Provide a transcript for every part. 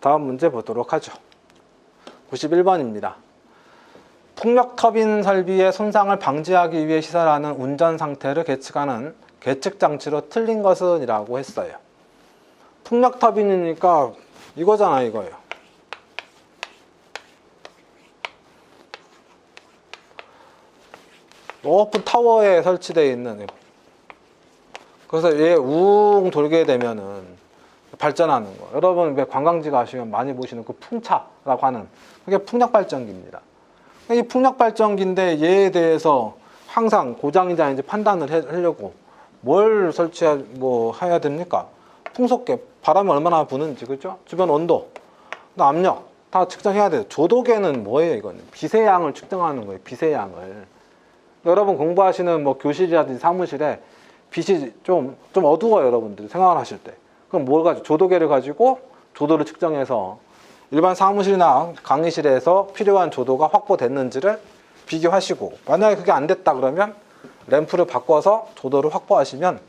다음 문제 보도록 하죠. 91번입니다. 풍력 터빈 설비의 손상을 방지하기 위해 시설하는 운전 상태를 계측하는 계측 장치로 틀린 것은이라고 했어요. 풍력 터빈이니까 이거잖아 이거예요. 높은 타워에 설치되어 있는 그래서 얘웅 돌게 되면은 발전하는 거. 여러분 왜 관광지 가시면 많이 보시는 그 풍차라고 하는 그게 풍력 발전기입니다. 이 풍력 발전기인데 얘에 대해서 항상 고장인지 아닌지 판단을 해- 하려고 뭘 설치해 뭐 해야 됩니까? 풍속계 바람이 얼마나 부는지 그죠? 주변 온도, 또 압력 다 측정해야 돼요. 조도계는 뭐예요? 이거는 빛의 양을 측정하는 거예요. 빛의 양을. 여러분 공부하시는 뭐 교실이라든지 사무실에 빛이 좀, 좀 어두워요, 여러분들 생활 하실 때. 그럼 뭘 가지고, 조도계를 가지고 조도를 측정해서 일반 사무실이나 강의실에서 필요한 조도가 확보됐는지를 비교하시고, 만약에 그게 안 됐다 그러면 램프를 바꿔서 조도를 확보하시면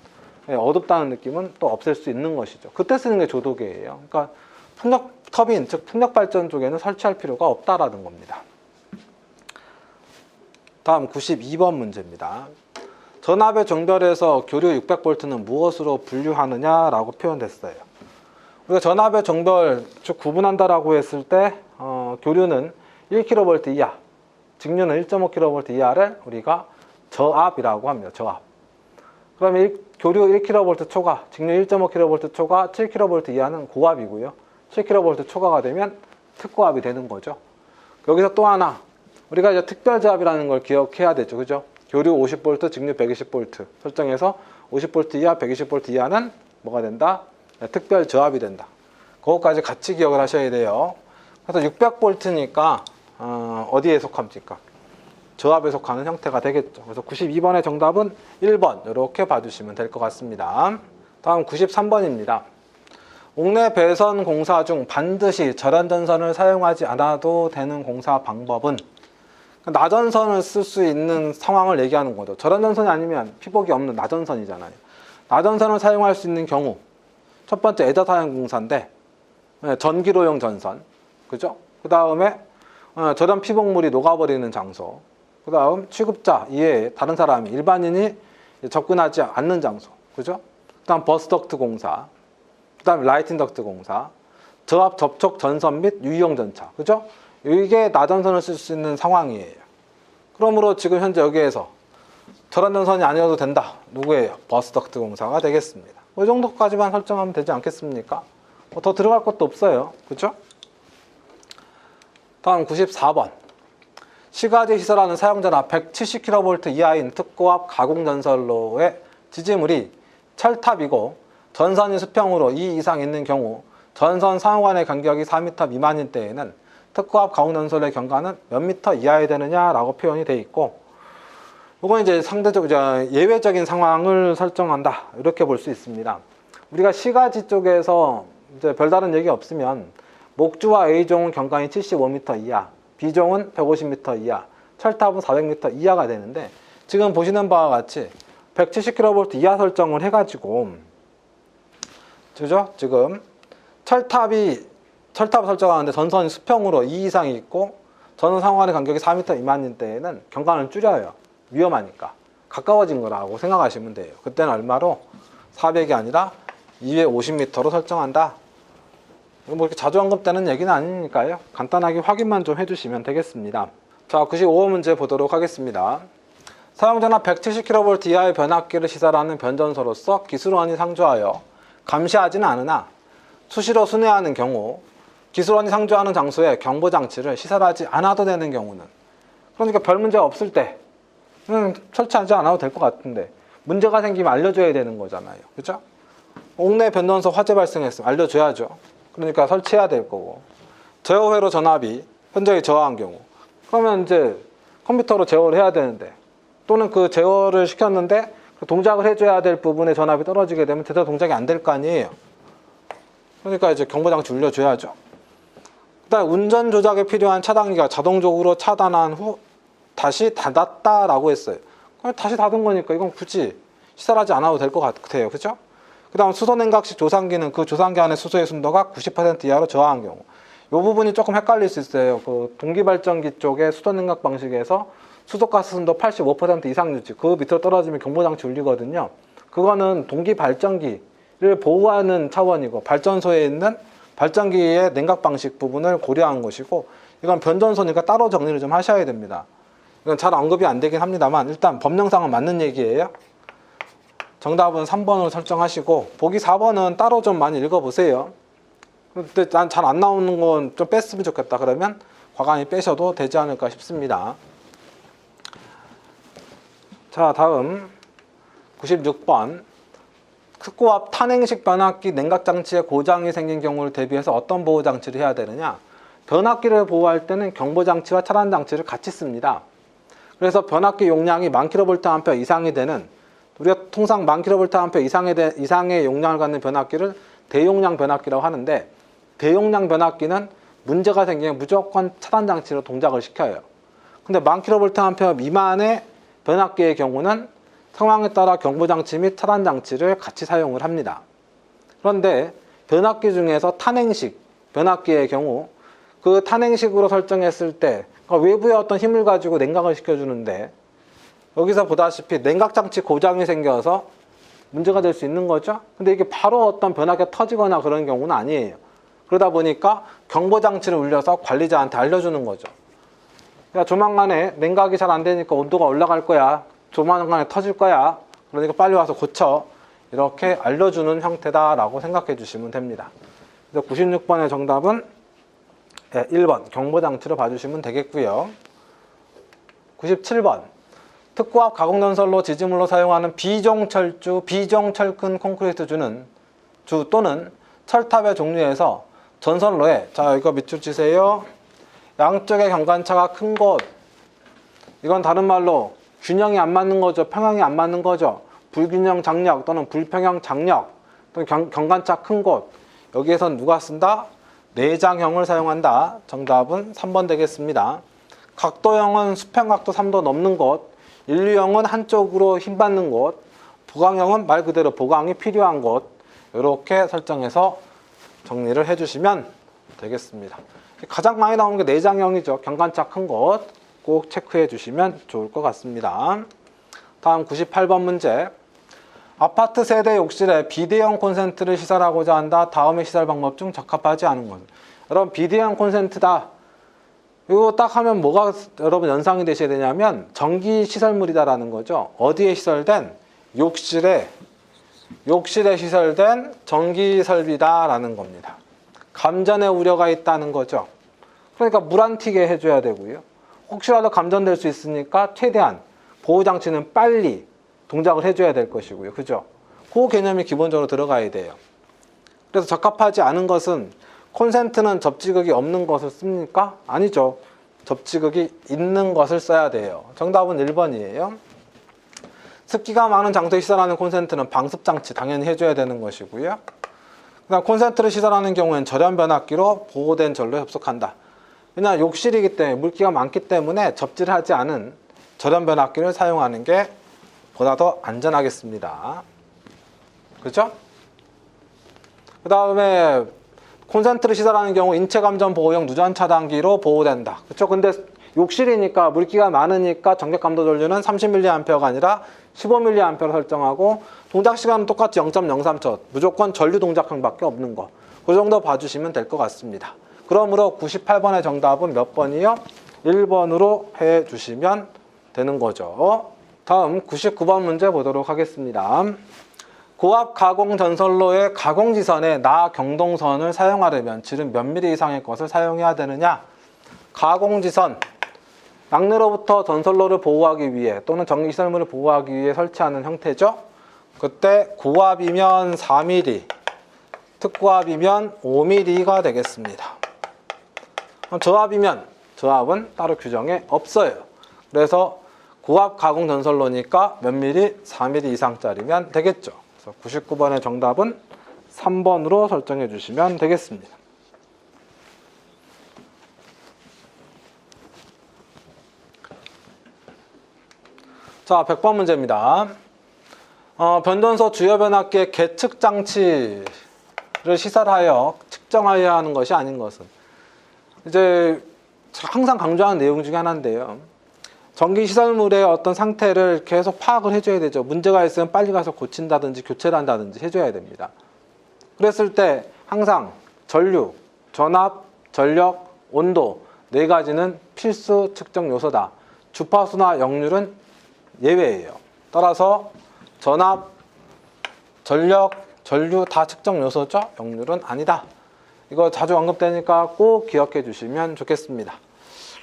예, 어둡다는 느낌은 또 없앨 수 있는 것이죠. 그때 쓰는 게 조도계예요. 그러니까 풍력 터빈, 즉 풍력 발전 쪽에는 설치할 필요가 없다라는 겁니다. 다음 92번 문제입니다. 전압의 정별에서 교류 600V는 무엇으로 분류하느냐라고 표현됐어요. 우리가 전압의 정별 즉 구분한다라고 했을 때 어, 교류는 1kV 이하, 직류는 1.5kV 이하를 우리가 저압이라고 합니다. 저압. 그러면 일- 교류 1kV 초과, 직류 1.5kV 초과, 7kV 이하는 고압이고요. 7kV 초과가 되면 특고압이 되는 거죠. 여기서 또 하나 우리가 이제 특별저압이라는 걸 기억해야 되죠. 그죠? 교류 50V, 직류 120V 설정해서 50V 이하, 120V 이하는 뭐가 된다? 네, 특별 저압이 된다. 그것까지 같이 기억을 하셔야 돼요. 그래서 600V니까 어, 어디에 속합니까? 저압에 속하는 형태가 되겠죠. 그래서 92번의 정답은 1번 이렇게 봐주시면 될 것 같습니다. 다음 93번입니다. 옥내 배선 공사 중 반드시 절연전선을 사용하지 않아도 되는 공사 방법은 나전선을 쓸 수 있는 상황을 얘기하는 거죠. 절연전선이 아니면 피복이 없는 나전선이잖아요. 나전선을 사용할 수 있는 경우 첫 번째 애자 사용 공사인데 네, 전기로용 전선, 그죠? 그 다음에 어, 절연 피복물이 녹아버리는 장소, 그 다음 취급자 이외에 다른 사람이 일반인이 접근하지 않는 장소, 그죠? 그 다음 버스덕트 공사, 그 다음에 라이팅 덕트 공사, 저압 접촉 전선 및 유이용 전차, 그죠? 이게 나전선을 쓸 수 있는 상황이에요. 그러므로 지금 현재 여기에서 저런 전선이 아니어도 된다. 누구예요? 버스덕트 공사가 되겠습니다. 이 정도까지만 설정하면 되지 않겠습니까? 뭐 더 들어갈 것도 없어요. 그죠? 다음 94번. 시가지 시설하는 사용자나 170kV 이하인 특고압 가공전선로의 지지물이 철탑이고 전선이 수평으로 2 이상 있는 경우 전선 상호 간의 간격이 4m 미만인 때에는 특고압 가공전선의 경과는 몇 미터 이하야 되느냐라고 표현이 돼 있고 이건 이제 상대적 이제 예외적인 상황을 설정한다 이렇게 볼 수 있습니다. 우리가 시가지 쪽에서 이제 별다른 얘기 없으면 목주와 A종은 경관이 75m 이하, B종은 150m 이하, 철탑은 400m 이하가 되는데 지금 보시는 바와 같이 170kV 이하 설정을 해가지고 그죠? 지금 철탑이 철탑 설정하는데 전선이 수평으로 2 이상이 있고 전원 상호간의 간격이 4m 미만인 때에는 경관을 줄여요. 위험하니까 가까워진 거라고 생각하시면 돼요. 그때는 얼마로 400이 아니라 250m로 설정한다. 뭐 이렇게 자주 언급되는 얘기는 아니니까요. 간단하게 확인만 좀 해주시면 되겠습니다. 자, 95번 문제 보도록 하겠습니다. 사용자나 170kV 이하의 변압기를 시설하는 변전소로서 기술원이 상주하여 감시하지는 않으나 수시로 순회하는 경우 기술원이 상주하는 장소에 경보 장치를 시설하지 않아도 되는 경우는 그러니까 별 문제가 없을 때 음, 설치하지 않아도 될 것 같은데 문제가 생기면 알려줘야 되는 거잖아요. 그죠? 옥내 변전소 화재 발생했으면 알려줘야죠. 그러니까 설치해야 될 거고 제어회로 전압이 현저히 저하한 경우 그러면 이제 컴퓨터로 제어를 해야 되는데 또는 그 제어를 시켰는데 그 동작을 해줘야 될 부분에 전압이 떨어지게 되면 제대로 동작이 안 될 거 아니에요. 그러니까 이제 경보장치 울려줘야죠. 그다음 운전 조작에 필요한 차단기가 자동적으로 차단한 후 다시 닫았다라고 했어요. 그럼 다시 닫은 거니까 이건 굳이 시설하지 않아도 될 것 같아요. 그죠? 그 다음 수소냉각식 조산기는 그 조산기 안에 수소의 순도가 90% 이하로 저하한 경우. 이 부분이 조금 헷갈릴 수 있어요. 그 동기발전기 쪽에 수소냉각 방식에서 수소가스 순도 85% 이상 유지, 그 밑으로 떨어지면 경보장치 울리거든요. 그거는 동기발전기를 보호하는 차원이고 발전소에 있는 발전기의 냉각 방식 부분을 고려한 것이고 이건 변전소니까 따로 정리를 좀 하셔야 됩니다. 이건 잘 언급이 안 되긴 합니다만 일단 법령상은 맞는 얘기예요. 정답은 3번으로 설정하시고 보기 4번은 따로 좀 많이 읽어보세요. 근데 난 잘 안 나오는 건 좀 뺐으면 좋겠다. 그러면 과감히 빼셔도 되지 않을까 싶습니다. 자, 다음 96번. 특고 앞 탄행식 변압기 냉각 장치에 고장이 생긴 경우를 대비해서 어떤 보호 장치를 해야 되느냐? 변압기를 보호할 때는 경보 장치와 차단 장치를 같이 씁니다. 그래서 변압기 용량이 만 킬로볼트 이상이 되는 우리가 통상 만 킬로볼트 이상의 대- 이상의 용량을 갖는 변압기를 대용량 변압기라고 하는데 대용량 변압기는 문제가 생기면 무조건 차단 장치로 동작을 시켜요. 근데 만 킬로볼트 미만의 변압기의 경우는 상황에 따라 경보 장치 및 차단 장치를 같이 사용을 합니다. 그런데 변압기 중에서 탄행식 변압기의 경우 그 탄행식으로 설정했을 때 그러니까 외부의 어떤 힘을 가지고 냉각을 시켜주는데 여기서 보다시피 냉각 장치 고장이 생겨서 문제가 될 수 있는 거죠. 근데 이게 바로 어떤 변압기가 터지거나 그런 경우는 아니에요. 그러다 보니까 경보 장치를 울려서 관리자한테 알려주는 거죠. 야 조만간에 냉각이 잘 안 되니까 온도가 올라갈 거야. 조만간에 터질 거야. 그러니까 빨리 와서 고쳐. 이렇게 알려주는 형태다라고 생각해 주시면 됩니다. 그래서 96번의 정답은 네, 1번 경보 장치로 봐주시면 되겠고요. 97번 특고압 가공전설로 지지물로 사용하는 비종철주, 비종철근 콘크리트 주는 주 또는 철탑의 종류에서 전선로에 자 이거 밑줄 치세요. 양쪽의 경관차가 큰 곳 이건 다른 말로 균형이 안 맞는 거죠. 평형이 안 맞는 거죠. 불균형 장력 또는 불평형 장력 또는 경, 경관차 큰 곳 여기에선 누가 쓴다? 내장형을 사용한다. 정답은 3번 되겠습니다. 각도형은 수평각도 3도 넘는 곳, 인류형은 한쪽으로 힘 받는 곳, 보강형은 말 그대로 보강이 필요한 곳 이렇게 설정해서 정리를 해주시면 되겠습니다. 가장 많이 나오는 게 내장형이죠. 경관차 큰 곳 꼭 체크해 주시면 좋을 것 같습니다. 다음 98번 문제. 아파트 세대 욕실에 비대형 콘센트를 시설하고자 한다. 다음의 시설 방법 중 적합하지 않은 것. 여러분 비대형 콘센트다. 이거 딱 하면 뭐가 여러분 연상이 되셔야 되냐면 전기 시설물이다라는 거죠. 어디에 시설된 욕실에 욕실에 시설된 전기 설비다라는 겁니다. 감전의 우려가 있다는 거죠. 그러니까 물 안 튀게 해줘야 되고요. 혹시라도 감전될 수 있으니까 최대한 보호 장치는 빨리 동작을 해줘야 될 것이고요. 그죠? 그 개념이 기본적으로 들어가야 돼요. 그래서 적합하지 않은 것은 콘센트는 접지극이 없는 것을 씁니까? 아니죠. 접지극이 있는 것을 써야 돼요. 정답은 1번이에요. 습기가 많은 장소에 시설하는 콘센트는 방습 장치 당연히 해줘야 되는 것이고요. 콘센트를 시설하는 경우에는 절연 변압기로 보호된 전로에 접속한다. 왜냐 욕실이기 때문에 물기가 많기 때문에 접질하지 않은 절연 변압기를 사용하는 게 보다 더 안전하겠습니다. 그렇죠? 그 다음에 콘센트를 시설하는 경우 인체 감전 보호용 누전 차단기로 보호된다. 그렇죠? 근데 욕실이니까 물기가 많으니까 전격 감도 전류는 30mA가 아니라 15mA로 설정하고 동작 시간은 똑같이 0.03초. 무조건 전류 동작형밖에 없는 거. 그 정도 봐주시면 될 것 같습니다. 그러므로 98번의 정답은 몇 번이요? 1번으로 해 주시면 되는 거죠. 다음 99번 문제 보도록 하겠습니다. 고압 가공 전선로의 가공 지선에 나 경동선을 사용하려면 질은 몇 미리 이상의 것을 사용해야 되느냐? 가공 지선 양내로부터 전선로를 보호하기 위해 또는 전기시설물을 보호하기 위해 설치하는 형태죠. 그때 고압이면 4mm, 특고압이면 5mm가 되겠습니다. 저압이면 저압은 따로 규정에 없어요. 그래서 고압 가공 전선로니까 몇 미리? 4mm 이상짜리면 되겠죠. 그래서 99번의 정답은 3번으로 설정해 주시면 되겠습니다. 자, 100번 문제입니다. 어, 변전소 주요 변압기의 계측 장치를 시설하여 측정하여야 하는 것이 아닌 것은 이제 항상 강조하는 내용 중에 하나인데요. 전기 시설물의 어떤 상태를 계속 파악을 해줘야 되죠. 문제가 있으면 빨리 가서 고친다든지 교체를 한다든지 해줘야 됩니다. 그랬을 때 항상 전류, 전압, 전력, 온도 네 가지는 필수 측정 요소다. 주파수나 역률은 예외예요. 따라서 전압, 전력, 전류 다 측정 요소죠. 역률은 아니다. 이거 자주 언급되니까 꼭 기억해 주시면 좋겠습니다.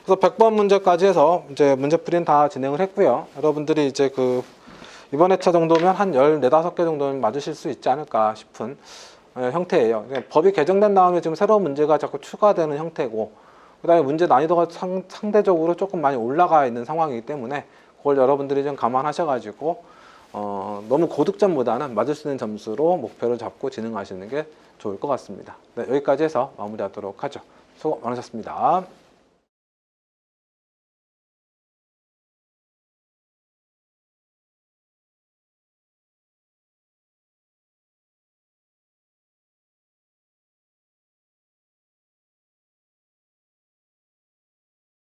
그래서 100번 문제까지 해서 이제 문제풀이는 다 진행을 했고요. 여러분들이 이제 그 이번 회차 정도면 한 14, 5개 정도는 맞으실 수 있지 않을까 싶은 어, 형태예요. 그러니까 법이 개정된 다음에 지금 새로운 문제가 자꾸 추가되는 형태고 그 다음에 문제 난이도가 상, 상대적으로 조금 많이 올라가 있는 상황이기 때문에 그걸 여러분들이 좀 감안하셔가지고 어, 너무 고득점보다는 맞을 수 있는 점수로 목표를 잡고 진행하시는 게 좋을 것 같습니다. 네, 여기까지 해서 마무리하도록 하죠. 수고 많으셨습니다.